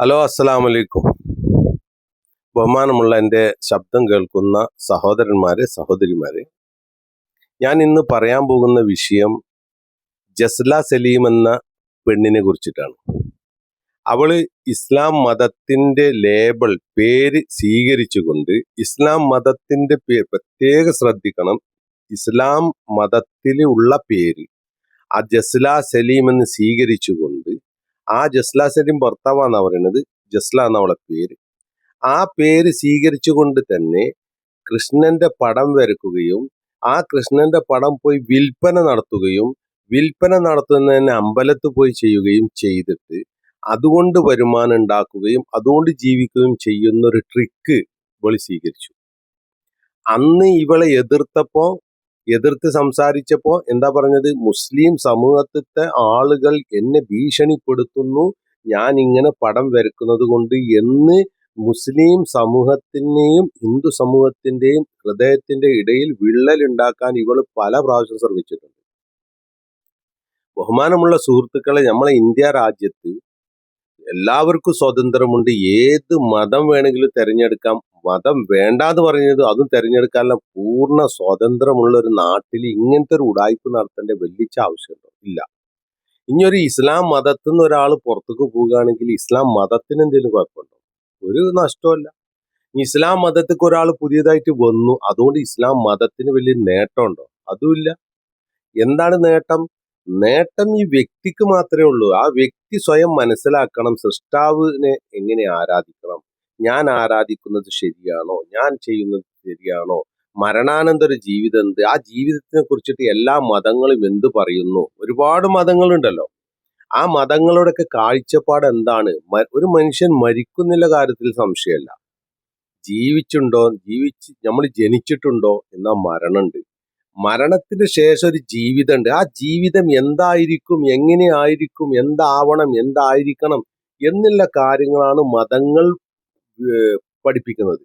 Hello അസ്സലാമലൈക്കും. ബഹുമാനമുള്ള എന്റെ ശബ്ദം കേൾക്കുന്ന സഹോദരന്മാരെ സഹോദരിമാരെ ഞാൻ ഇന്ന് പറയാൻ പോകുന്ന വിഷയം ജസ്ല സലീം എന്ന പെണ്ണിനെ കുറിച്ചിട്ടാണ്. അവൾ ഇസ്ലാം മതത്തിന്റെ ലേബൽ പേര് സ്വീകരിച്ചുകൊണ്ട് ഇസ്ലാം മതത്തിന്റെ പേര് പ്രത്യേക ശ്രദ്ധിക്കണം. ഇസ്ലാം മതത്തിലുള്ള പേര് ആ ജസ്ല സലീം എന്ന് സ്വീകരിച്ചുകൊണ്ട് ആ ജസ്ല സലീം ഭർത്താവാന്നാ പറയുന്നത് ജസ്ല എന്നവളെ പേര്. ആ പേര് സ്വീകരിച്ചു കൊണ്ട് തന്നെ കൃഷ്ണന്റെ പടം വരക്കുകയും ആ കൃഷ്ണന്റെ പടം പോയി വിൽപ്പന നടത്തുകയും വിൽപ്പന നടത്തുന്നതിന് അമ്പലത്ത് പോയി ചെയ്യുകയും ചെയ്തിട്ട് അതുകൊണ്ട് വരുമാനം ഉണ്ടാക്കുകയും അതുകൊണ്ട് ജീവിക്കുകയും ചെയ്യുന്ന ഒരു ട്രിക്ക് ഇവൾ സ്വീകരിച്ചു. അന്ന് ഇവളെ എതിർത്തപ്പോ എതിർത്ത് സംസാരിച്ചപ്പോൾ എന്താ പറഞ്ഞത്? മുസ്ലിം സമൂഹത്തിലെ ആളുകൾ എന്നെ ഭീഷണിപ്പെടുത്തുന്നു. ഞാൻ ഇങ്ങനെ പടം വരക്കുന്നത് കൊണ്ട് എന്ന് മുസ്ലിം സമൂഹത്തിന്റെയും ഹിന്ദു സമൂഹത്തിന്റെയും ഹൃദയത്തിന്റെ ഇടയിൽ വിള്ളൽ ഉണ്ടാക്കാൻ ഇവൾ പല പ്രാവശ്യം ശ്രമിച്ചിട്ടുണ്ട്. ബഹുമാനമുള്ള സുഹൃത്തുക്കളെ നമ്മളെ ഇന്ത്യ രാജ്യത്ത് എല്ലാവർക്കും സ്വാതന്ത്ര്യമുണ്ട്. ഏത് മതം വേണമെങ്കിലും തിരഞ്ഞെടുക്കാം. മതം വേണ്ടാന്ന് പറയുന്നത് അതും തിരഞ്ഞെടുക്കാനുള്ള പൂർണ സ്വാതന്ത്ര്യമുള്ള ഒരു നാട്ടിൽ ഇങ്ങനത്തെ ഒരു ഉടായ്പ നടത്തേണ്ട വെല്ലിച്ച ആവശ്യമുണ്ടോ? ഇല്ല. ഇനി ഒരു ഇസ്ലാം മതത്തിൽ നിന്ന് ഒരാൾ പുറത്തേക്ക് പോവുകയാണെങ്കിൽ ഇസ്ലാം മതത്തിന് എന്തെങ്കിലും കുഴപ്പമുണ്ടോ? ഒരു നഷ്ടമല്ല ഇസ്ലാം മതത്തിക്ക് ഒരാൾ പുതിയതായിട്ട് വന്നു. അതുകൊണ്ട് ഇസ്ലാം മതത്തിന് വലിയ നേട്ടമുണ്ടോ? അതുമില്ല. എന്താണ് നേട്ടം? നേട്ടം ഈ വ്യക്തിക്ക് മാത്രമേ ഉള്ളൂ. ആ വ്യക്തി സ്വയം മനസ്സിലാക്കണം സൃഷ്ടാവിനെ എങ്ങനെ ആരാധിക്കണം. ഞാൻ ആരാധിക്കുന്നത് ശരിയാണോ? ഞാൻ ചെയ്യുന്നത് ശരിയാണോ? മരണാനന്തര ജീവിതം എന്ത്? ആ ജീവിതത്തിനെ കുറിച്ചിട്ട് എല്ലാ മതങ്ങളും എന്ത് പറയുന്നു? ഒരുപാട് മതങ്ങളുണ്ടല്ലോ. ആ മതങ്ങളുടെയൊക്കെ കാഴ്ചപ്പാട് എന്താണ്? ഒരു മനുഷ്യൻ മരിക്കുന്നില്ല കാര്യത്തിൽ സംശയമല്ല ജീവിച്ചുണ്ടോ? ജീവിച്ച് നമ്മൾ ജനിച്ചിട്ടുണ്ടോ? എന്നാ മരണമുണ്ട്. മരണത്തിന് ശേഷം ഒരു ജീവിതമുണ്ട്. ആ ജീവിതം എന്തായിരിക്കും? എങ്ങനെ ആയിരിക്കും? എന്താവണം? എന്തായിരിക്കണം? എന്നുള്ള കാര്യങ്ങളാണ് മതങ്ങൾ പഠിപ്പിക്കുന്നത്.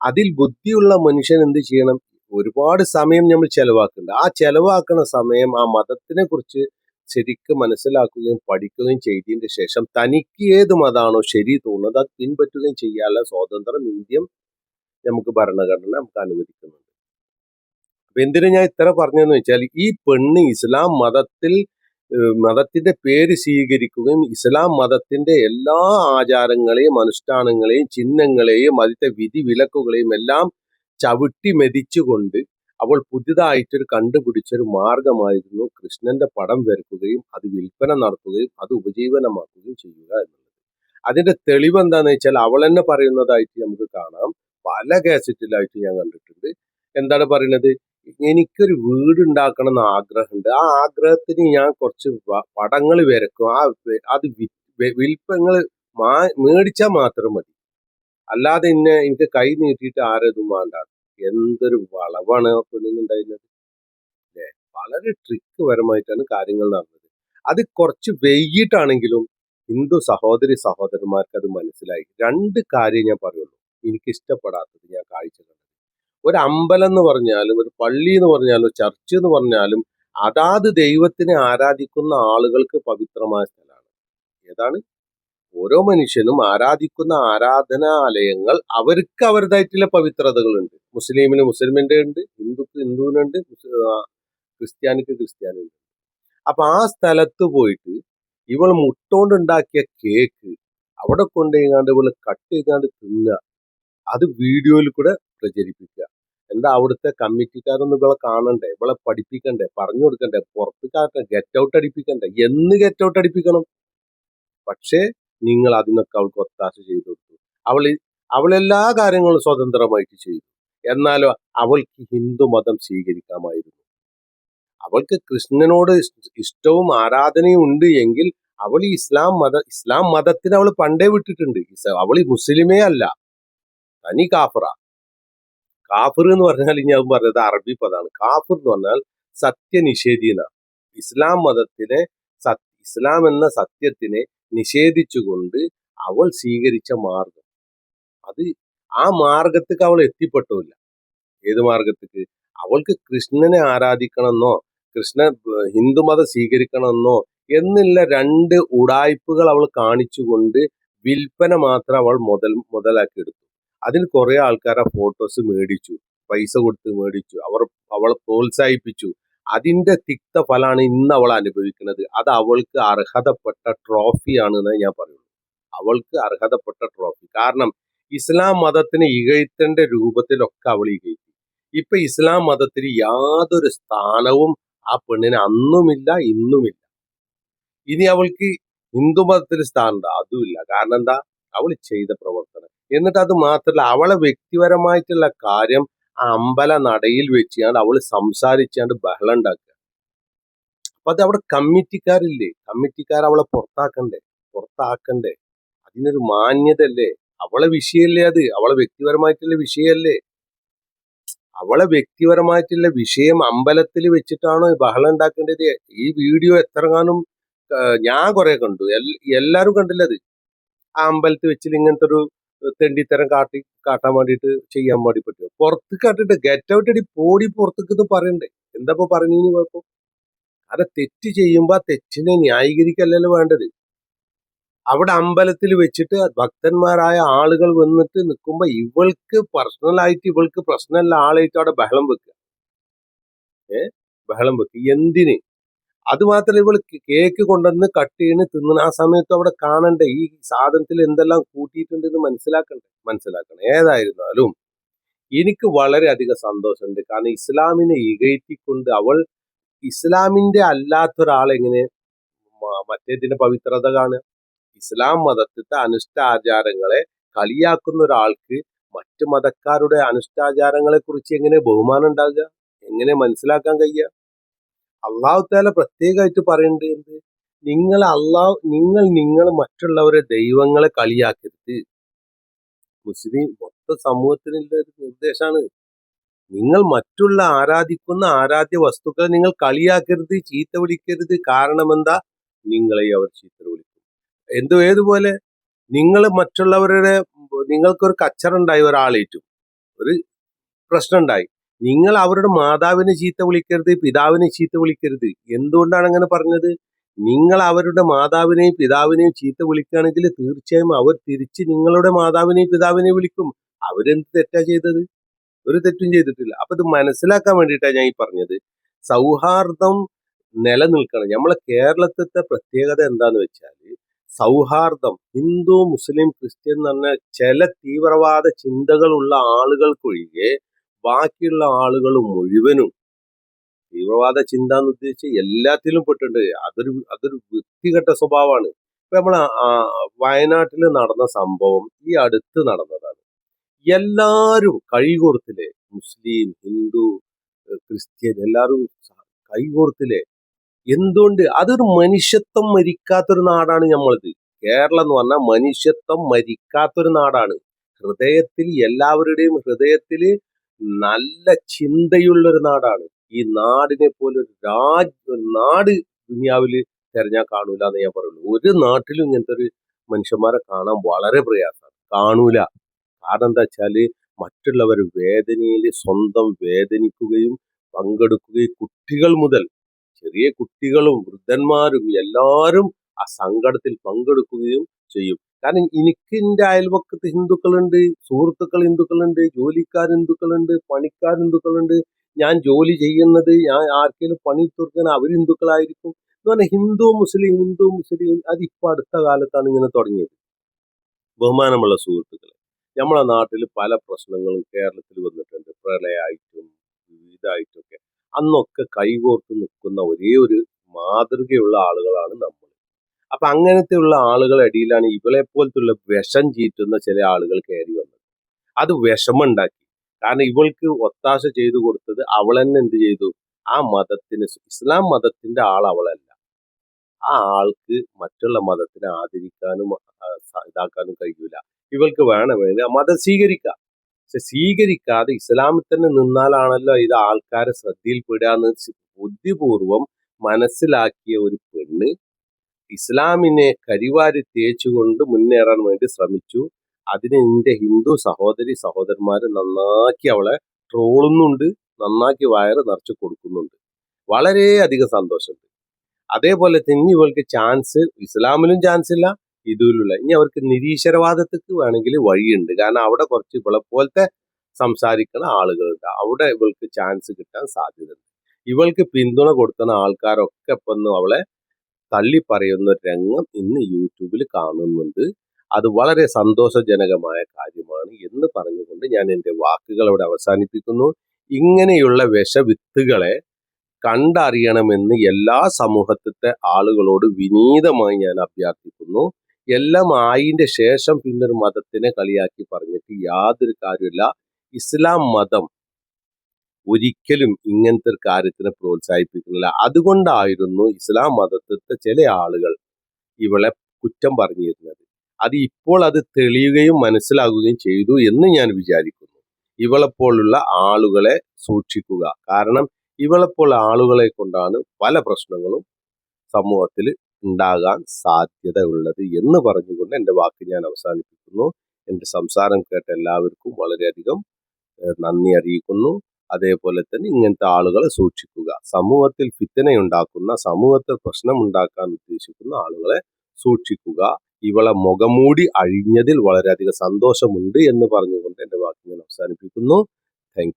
അതിൽ ബുദ്ധിയുള്ള മനുഷ്യൻ എന്ത് ചെയ്യണം? ഒരുപാട് സമയം നമ്മൾ ചെലവാക്കുന്നുണ്ട്. ആ ചെലവാക്കുന്ന സമയം ആ മതത്തിനെ കുറിച്ച് ശരിക്കും മനസ്സിലാക്കുകയും പഠിക്കുകയും ചെയ്തതിന്റെ ശേഷം തനിക്ക് ഏത് മതമാണോ ശരി തോന്നുന്നത് അത് പിൻപറ്റുകയും ചെയ്യാനുള്ള സ്വാതന്ത്ര്യം ഇന്ത്യ നമുക്ക് ഭരണഘടന നമുക്ക് അനുവദിക്കുന്നുണ്ട്. അപ്പൊ എന്തിനു ഞാൻ ഇത്ര പറഞ്ഞതെന്ന് വെച്ചാൽ ഈ പെണ്ണ് ഇസ്ലാം മതത്തിൽ മതത്തിന്റെ പേര് സ്വീകരിക്കുകയും ഇസ്ലാം മതത്തിന്റെ എല്ലാ ആചാരങ്ങളെയും അനുഷ്ഠാനങ്ങളെയും ചിഹ്നങ്ങളെയും അതിന്റെ വിധി വിലക്കുകളെയും എല്ലാം ചവിട്ടി മെതിച്ചുകൊണ്ട് അവൾ പുതിയതായിട്ടൊരു കണ്ടുപിടിച്ചൊരു മാർഗമായിരുന്നു കൃഷ്ണന്റെ പടം വരക്കുകയും അത് വിൽപ്പന നടത്തുകയും അത് ഉപജീവനമാക്കുകയും ചെയ്യുക എന്നുള്ളത്. അതിന്റെ തെളിവ് എന്താന്ന് വെച്ചാൽ അവൾ തന്നെ പറയുന്നതായിട്ട് നമുക്ക് കാണാം. പല കാസറ്റിലായിട്ട് ഞാൻ കണ്ടിട്ടുണ്ട്. എന്താണ് പറയുന്നത്? എനിക്കൊരു വീട് ഉണ്ടാക്കണം എന്ന് ആഗ്രഹമുണ്ട്. ആ ആഗ്രഹത്തിന് ഞാൻ കുറച്ച് പടങ്ങൾ വരക്കും ആ അത് വിൽപ്പങ്ങൾ മാ മേടിച്ചാൽ മാത്രം മതി. അല്ലാതെ ഇന്നെ എനിക്ക് കൈ നീട്ടിയിട്ട് ആരതും വേണ്ട. എന്തൊരു വളവാണ് ആ പെണ്ണിനുണ്ടായിരുന്നത്. അല്ലേ വളരെ ട്രിക്ക് പരമായിട്ടാണ് കാര്യങ്ങൾ നടന്നത്. അത് കുറച്ച് വൈകിട്ടാണെങ്കിലും ഹിന്ദു സഹോദരി സഹോദരന്മാർക്ക് അത് മനസ്സിലായി. രണ്ട് കാര്യം ഞാൻ പറയുള്ളൂ. എനിക്ക് ഇഷ്ടപ്പെടാത്തത് ഞാൻ ഒരു അമ്പലം എന്ന് പറഞ്ഞാലും ഒരു പള്ളി എന്ന് പറഞ്ഞാലും ചർച്ച് എന്ന് പറഞ്ഞാലും അതാത് ദൈവത്തിനെ ആരാധിക്കുന്ന ആളുകൾക്ക് പവിത്രമായ സ്ഥലമാണ്. ഏതാണ്? ഓരോ മനുഷ്യനും ആരാധിക്കുന്ന ആരാധനാലയങ്ങൾ അവർക്ക് അവരുടേതായിട്ടുള്ള പവിത്രതകളുണ്ട്. മുസ്ലിമിന് മുസ്ലിമിന്റെ ഉണ്ട് ഹിന്ദുക്ക് ഹിന്ദുവിനുണ്ട് ക്രിസ്ത്യാനിക്ക് ക്രിസ്ത്യാനിയുണ്ട്. അപ്പൊ ആ സ്ഥലത്ത് പോയിട്ട് ഇവൾ മുട്ടോണ്ടുണ്ടാക്കിയ കേക്ക് അവിടെ കൊണ്ടുപോയിങ്ങാണ്ട് ഇവൾ കട്ട് ചെയ്താണ്ട് തിന്നുക. അത് വീഡിയോയിൽ കൂടെ പ്രചരിപ്പിക്കുക. എന്താ അവിടുത്തെ കമ്മിറ്റിക്കാരൊന്നും ഇവളെ കാണണ്ടേ? ഇവളെ പഠിപ്പിക്കണ്ടേ? പറഞ്ഞു കൊടുക്കണ്ടേ? പുറത്ത് കാട്ട ഗെറ്റ് ഔട്ട് അടിപ്പിക്കണ്ടേ? എന്ന് ഗെറ്റ് ഔട്ട് അടിപ്പിക്കണം. പക്ഷേ നിങ്ങൾ അതിനൊക്കെ അവൾക്ക് ഒത്താശ ചെയ്തു കൊടുത്തു. അവൾ അവളെല്ലാ കാര്യങ്ങളും സ്വതന്ത്രമായിട്ട് ചെയ്തു. എന്നാലോ അവൾക്ക് ഹിന്ദു മതം സ്വീകരിക്കാമായിരുന്നു. അവൾക്ക് കൃഷ്ണനോട് ഇഷ്ടവും ആരാധനയും ഉണ്ട് എങ്കിൽ അവൾ ഈ ഇസ്ലാം മത ഇസ്ലാം മതത്തിന് അവൾ പണ്ടേ വിട്ടിട്ടുണ്ട്. അവൾ മുസ്ലിമേ അല്ല. തനി കാഫറ. കാഫിർ എന്ന് പറഞ്ഞാൽ ഞാൻ പറഞ്ഞത് അറബി പദമാണ്. കാഫിർ എന്ന് പറഞ്ഞാൽ സത്യനിഷേധി എന്നാണ് ഇസ്ലാം മതത്തിലെ ഇസ്ലാം എന്ന സത്യത്തിനെ നിഷേധിച്ചുകൊണ്ട് അവൾ സ്വീകരിച്ച മാർഗം അത് ആ മാർഗത്തേക്ക് അവൾ എത്തിപ്പെട്ടില്ല ഏത് മാർഗത്തേക്ക് അവൾക്ക് കൃഷ്ണനെ ആരാധിക്കണമെന്നോ കൃഷ്ണ ഹിന്ദുമതം സ്വീകരിക്കണമെന്നോ എന്നുള്ള രണ്ട് ഉടായ്പകൾ അവൾ കാണിച്ചുകൊണ്ട് വിൽപ്പന മാത്രം അവൾ മുതൽ മുതലാക്കി എടുത്തു അതിൽ കുറെ ആൾക്കാരെ ഫോട്ടോസ് മേടിച്ചു പൈസ കൊടുത്ത് മേടിച്ചു അവർ അവളെ പ്രോത്സാഹിപ്പിച്ചു. അതിന്റെ തിക്ത ഫലമാണ് ഇന്ന് അവൾ അനുഭവിക്കുന്നത്. അത് അവൾക്ക് അർഹതപ്പെട്ട ട്രോഫിയാണ് എന്ന് ഞാൻ പറയുന്നു അവൾക്ക് അർഹതപ്പെട്ട ട്രോഫി കാരണം ഇസ്ലാം മതത്തിന് ഇകഴ്ത്തേണ്ട രൂപത്തിലൊക്കെ അവൾ ഇകഴ്ത്തി ഇപ്പൊ ഇസ്ലാം മതത്തിൽ യാതൊരു സ്ഥാനവും ആ പെണ്ണിന് അന്നുമില്ല ഇന്നുമില്ല. ഇനി അവൾക്ക് ഹിന്ദു മതത്തിൽ സ്ഥാനമുണ്ട് അതുമില്ല. കാരണം എന്താ? അവൾ ചെയ്ത പ്രവർത്തനം. എന്നിട്ട് അത് മാത്രമല്ല അവളെ വ്യക്തിപരമായിട്ടുള്ള കാര്യം ആ അമ്പല നടയിൽ വെച്ചാണ്ട് അവൾ സംസാരിച്ചാണ്ട് ബഹളം ഉണ്ടാക്കുക. അപ്പൊ അത് അവിടെ കമ്മിറ്റിക്കാരില്ലേ കമ്മിറ്റിക്കാർ അവളെ പുറത്താക്കണ്ടേ പുറത്താക്കണ്ടേ അതിനൊരു മാന്യതല്ലേ അവളെ വിഷയമല്ലേ അത്? അവളെ വ്യക്തിപരമായിട്ടുള്ള വിഷയമല്ലേ? അവളെ വ്യക്തിപരമായിട്ടുള്ള വിഷയം അമ്പലത്തിൽ വെച്ചിട്ടാണോ ബഹളം ഉണ്ടാക്കേണ്ടത്. ഈ വീഡിയോ എത്ര കാണും ഞാൻ കുറെ കണ്ടു. എല്ലാരും കണ്ടില്ല അത്? ആ അമ്പലത്തിൽ വെച്ചിട്ട് ഇങ്ങനത്തെ ഒരു തെണ്ടിത്തരം കാട്ടി കാട്ടാൻ വേണ്ടിട്ട് ചെയ്യാൻ വേണ്ടി പറ്റും പുറത്ത് കാട്ടിട്ട് ഗെറ്റ് ഔട്ട് അടി പോടി പുറത്തേക്ക് ഇത് പറയണ്ടേ? എന്താ പറഞ്ഞു കുഴപ്പം? അത് തെറ്റ് ചെയ്യുമ്പോ ആ തെറ്റിനെ ന്യായീകരിക്കല്ലല്ലോ വേണ്ടത്. അവിടെ അമ്പലത്തിൽ വെച്ചിട്ട് ഭക്തന്മാരായ ആളുകൾ വന്നിട്ട് നിൽക്കുമ്പോ ഇവൾക്ക് പേഴ്സണലായിട്ട് ഇവൾക്ക് പ്രശ്നമുള്ള ആളായിട്ട് അവിടെ ബഹളം വെക്കുക. ഏഹ് ബഹളം വെക്കുക. എന്തിന്? അത് മാത്രമല്ല ഇവൾ കേക്ക് കൊണ്ടുവന്ന് കട്ട് ചെയ്യണ് തിന്നണ ആ സമയത്ത് അവിടെ കാണണ്ടേ? ഈ സാധനത്തിൽ എന്തെല്ലാം കൂട്ടിയിട്ടുണ്ടെന്ന് മനസ്സിലാക്കണ്ടേ? മനസ്സിലാക്കണം. ഏതായിരുന്നാലും എനിക്ക് വളരെയധികം സന്തോഷമുണ്ട്. കാരണം ഇസ്ലാമിനെ ഇകയറ്റിക്കൊണ്ട് അവൾ ഇസ്ലാമിന്റെ അല്ലാത്ത ഒരാളെങ്ങനെ മറ്റേതിന്റെ പവിത്രത കാണുക. ഇസ്ലാം മതത്തിലെ അനുഷ്ഠാചാരങ്ങളെ കളിയാക്കുന്ന ഒരാൾക്ക് മറ്റു മതക്കാരുടെ അനുഷ്ഠാചാരങ്ങളെ കുറിച്ച് എങ്ങനെ ബഹുമാനം ഉണ്ടാകുക? എങ്ങനെ മനസ്സിലാക്കാൻ കഴിയുക? അള്ളാഹു താല പ്രത്യേകമായിട്ട് പറയേണ്ടത് എന്ത്? നിങ്ങൾ അള്ളാഹു നിങ്ങൾ നിങ്ങൾ മറ്റുള്ളവരെ ദൈവങ്ങളെ കളിയാക്കരുത്. മുസ്ലിം മൊത്ത സമൂഹത്തിനുള്ള ഒരു നിർദ്ദേശമാണ് നിങ്ങൾ മറ്റുള്ള ആരാധിക്കുന്ന ആരാധ്യ വസ്തുക്കളെ നിങ്ങൾ കളിയാക്കരുത് ചീത്ത വിളിക്കരുത്. കാരണം എന്താ? നിങ്ങളെ അവർ ചീത്ത വിളിക്കും. എന്തോ ഏതുപോലെ? നിങ്ങൾ മറ്റുള്ളവരുടെ നിങ്ങൾക്കൊരു കച്ചറുണ്ടായി ഒരാളേറ്റും. ഒരു പ്രശ്നം ഉണ്ടായി നിങ്ങൾ അവരുടെ മാതാവിനെ ചീത്ത വിളിക്കരുത് പിതാവിനെ ചീത്ത വിളിക്കരുത്. എന്തുകൊണ്ടാണ് അങ്ങനെ പറഞ്ഞത്? നിങ്ങൾ അവരുടെ മാതാവിനെയും പിതാവിനെയും ചീത്ത വിളിക്കുകയാണെങ്കിൽ തീർച്ചയായും അവർ തിരിച്ച് നിങ്ങളുടെ മാതാവിനെയും പിതാവിനെയും വിളിക്കും. അവരെന്ത് തെറ്റാ ചെയ്തത്? ഒരു തെറ്റും ചെയ്തിട്ടില്ല. അപ്പൊ ഇത് മനസ്സിലാക്കാൻ വേണ്ടിയിട്ടാണ് ഞാൻ ഈ പറഞ്ഞത്. സൗഹാർദ്ദം നിലനിൽക്കണം. നമ്മളെ കേരളത്തിലത്തെ പ്രത്യേകത എന്താന്ന് വെച്ചാൽ സൗഹാർദ്ദം ഹിന്ദു മുസ്ലിം ക്രിസ്ത്യൻ എന്ന് പറഞ്ഞ ചില തീവ്രവാദ ചിന്തകളുള്ള ആളുകൾക്കൊഴികെ ബാക്കിയുള്ള ആളുകൾ മുഴുവനും തീവ്രവാദ ചിന്ത എന്ന് ഉദ്ദേശിച്ച് എല്ലാത്തിലും പെട്ടിട്ടുണ്ട്. അതൊരു അതൊരു വൃത്തികെട്ട സ്വഭാവമാണ്. ഇപ്പൊ നമ്മൾ വയനാട്ടിൽ നടന്ന സംഭവം ഈ അടുത്ത് നടന്നതാണ്. എല്ലാരും കൈകോർത്തിലെ മുസ്ലിം ഹിന്ദു ക്രിസ്ത്യൻ എല്ലാവരും കൈകോർത്തിലെ എന്തുകൊണ്ട്? അതൊരു മനുഷ്യത്വം മരിക്കാത്തൊരു നാടാണ് നമ്മളത് കേരളം എന്ന് പറഞ്ഞാൽ മനുഷ്യത്വം മരിക്കാത്തൊരു നാടാണ്. ഹൃദയത്തിൽ എല്ലാവരുടെയും ഹൃദയത്തിൽ നല്ല ചിന്തയുള്ള ഒരു നാടാണ്. ഈ നാടിനെ പോലെ ഒരു രാജ് നാട് ദുനിയാവിൽ തെരഞ്ഞാൽ കാണൂല എന്ന് ഞാൻ പറയുള്ളൂ. ഒരു നാട്ടിലും ഇങ്ങനത്തെ ഒരു മനുഷ്യന്മാരെ കാണാൻ വളരെ പ്രയാസമാണ് കാണൂല. കാരണം എന്താ വെച്ചാൽ മറ്റുള്ളവർ വേദനയിൽ സ്വന്തം വേദനിക്കുകയും പങ്കെടുക്കുകയും കുട്ടികൾ മുതൽ ചെറിയ കുട്ടികളും വൃദ്ധന്മാരും എല്ലാവരും ആ സങ്കടത്തിൽ പങ്കെടുക്കുകയും ചെയ്യും. കാരണം എനിക്ക് അയൽവക്കത്ത് ഹിന്ദുക്കളുണ്ട് സുഹൃത്തുക്കൾ ഹിന്ദുക്കളുണ്ട് ജോലിക്കാർ ഹിന്ദുക്കളുണ്ട് പണിക്കാർ ഹിന്ദുക്കളുണ്ട്. ഞാൻ ജോലി ചെയ്യുന്നത് ഞാൻ ആർക്കെങ്കിലും പണി തീർക്കാൻ അവർ ഹിന്ദുക്കളായിരിക്കും എന്ന് പറഞ്ഞാൽ ഹിന്ദു മുസ്ലിം ഹിന്ദു മുസ്ലിം അത് അടുത്ത കാലത്താണ് ഇങ്ങനെ തുടങ്ങിയത്. ബഹുമാനമുള്ള സുഹൃത്തുക്കളെ നമ്മളെ നാട്ടിൽ പല പ്രശ്നങ്ങളും കേരളത്തിൽ വന്നിട്ടുണ്ട്. പ്രളയമായിട്ടും ഇതായിട്ടും ഒക്കെ അന്നൊക്കെ കൈകോർത്ത് നിൽക്കുന്ന ഒരേ ഒരു മാതൃകയുള്ള ആളുകളാണ് നമ്മൾ അപ്പൊ അങ്ങനത്തെയുള്ള ആളുകളുടെ അടിയിലാണ് ഇവളെ പോലത്തുള്ള വിഷം ചീറ്റുന്ന ചില ആളുകൾ കയറി വന്നത്. അത് വിഷമുണ്ടാക്കി. കാരണം ഇവൾക്ക് ഒത്താശ ചെയ്തു കൊടുത്തത് അവൾ തന്നെ എന്ത് ചെയ്തു? ആ മതത്തിന് ഇസ്ലാം മതത്തിന്റെ ആൾ അവളല്ല. ആ ആൾക്ക് മറ്റുള്ള മതത്തിനെ ആദരിക്കാനും ഇതാക്കാനും കഴിയൂല. ഇവൾക്ക് വേണമെങ്കിൽ ആ മതം സ്വീകരിക്കാം. പക്ഷെ സ്വീകരിക്കാതെ ഇസ്ലാമിൽ തന്നെ നിന്നാലാണല്ലോ ഇത് ആൾക്കാരെ ശ്രദ്ധയിൽപ്പെടുക എന്ന് ബുദ്ധിപൂർവം മനസ്സിലാക്കിയ ഒരു പെണ്ണ് ഇസ്ലാമിനെ കരിവാരി തേച്ചുകൊണ്ട് മുന്നേറാൻ വേണ്ടി ശ്രമിച്ചു. അതിന് എന്റെ ഹിന്ദു സഹോദരി സഹോദരന്മാര് നന്നാക്കി അവളെ ട്രോളുന്നുണ്ട് നന്നാക്കി വയറ് നിറച്ച് കൊടുക്കുന്നുണ്ട്. വളരെയധികം സന്തോഷമുണ്ട്. അതേപോലെ തന്നെ ഇവൾക്ക് ചാൻസ് ഇസ്ലാമിലും ചാൻസ് ഇല്ല ഇതിലുള്ള ഇനി അവർക്ക് നിരീശ്വരവാദത്തിക്ക് വേണമെങ്കിൽ വഴിയുണ്ട്. കാരണം അവിടെ കുറച്ച് ഇവളെ പോലത്തെ സംസാരിക്കുന്ന ആളുകളുണ്ട്. അവിടെ ഇവൾക്ക് ചാൻസ് കിട്ടാൻ സാധ്യതയുണ്ട്. ഇവൾക്ക് പിന്തുണ കൊടുക്കുന്ന ആൾക്കാരൊക്കെ ഇപ്പൊ അവളെ തള്ളി പറയുന്ന രംഗം ഇന്ന് യൂട്യൂബിൽ കാണുന്നുണ്ട്. അത് വളരെ സന്തോഷജനകമായ കാര്യമാണ് എന്ന് പറഞ്ഞുകൊണ്ട് ഞാൻ എന്റെ വാക്കുകൾ അവിടെ അവസാനിപ്പിക്കുന്നു. ഇങ്ങനെയുള്ള വിഷവിത്തുകളെ കണ്ടറിയണമെന്ന് എല്ലാ സമൂഹത്തിലെ ആളുകളോട് വിനീതമായി ഞാൻ അഭ്യർത്ഥിക്കുന്നു. എല്ലാം ആയിന്റെ ശേഷം പിന്നൊരു മതത്തിനെ കളിയാക്കി പറഞ്ഞിട്ട് യാതൊരു കാര്യമില്ല ഇസ്ലാം മതം ഒരിക്കലും ഇങ്ങനത്തെ ഒരു കാര്യത്തിനെ പ്രോത്സാഹിപ്പിക്കുന്നില്ല. അതുകൊണ്ടായിരുന്നു ഇസ്ലാം മതത്തിലത്തെ ചില ആളുകൾ ഇവളെ കുറ്റം പറഞ്ഞിരുന്നത്. അത് ഇപ്പോൾ അത് തെളിയുകയും മനസ്സിലാകുകയും ചെയ്തു എന്ന് ഞാൻ വിചാരിക്കുന്നു. ഇവളെപ്പോലുള്ള ആളുകളെ സൂക്ഷിക്കുക. കാരണം ഇവളെപ്പോലുള്ള ആളുകളെ കൊണ്ടാണ് പല പ്രശ്നങ്ങളും സമൂഹത്തിൽ ഉണ്ടാകാൻ സാധ്യത ഉള്ളത് എന്ന് പറഞ്ഞുകൊണ്ട് എന്റെ വാക്ക് ഞാൻ അവസാനിപ്പിക്കുന്നു. എന്റെ സംസാരം കേട്ട എല്ലാവർക്കും വളരെയധികം നന്ദി അറിയിക്കുന്നു. അതേപോലെ തന്നെ ഇങ്ങനത്തെ ആളുകളെ സൂക്ഷിക്കുക. സമൂഹത്തിൽ ഫിത്തനയുണ്ടാക്കുന്ന സമൂഹത്തിൽ പ്രശ്നമുണ്ടാക്കാൻ ഉദ്ദേശിക്കുന്ന ആളുകളെ സൂക്ഷിക്കുക. ഇവളെ മുഖമൂടി അഴിഞ്ഞതിൽ വളരെയധികം സന്തോഷമുണ്ട് എന്ന് പറഞ്ഞുകൊണ്ട് എന്റെ വാക്ക് ഞാൻ അവസാനിപ്പിക്കുന്നു. താങ്ക്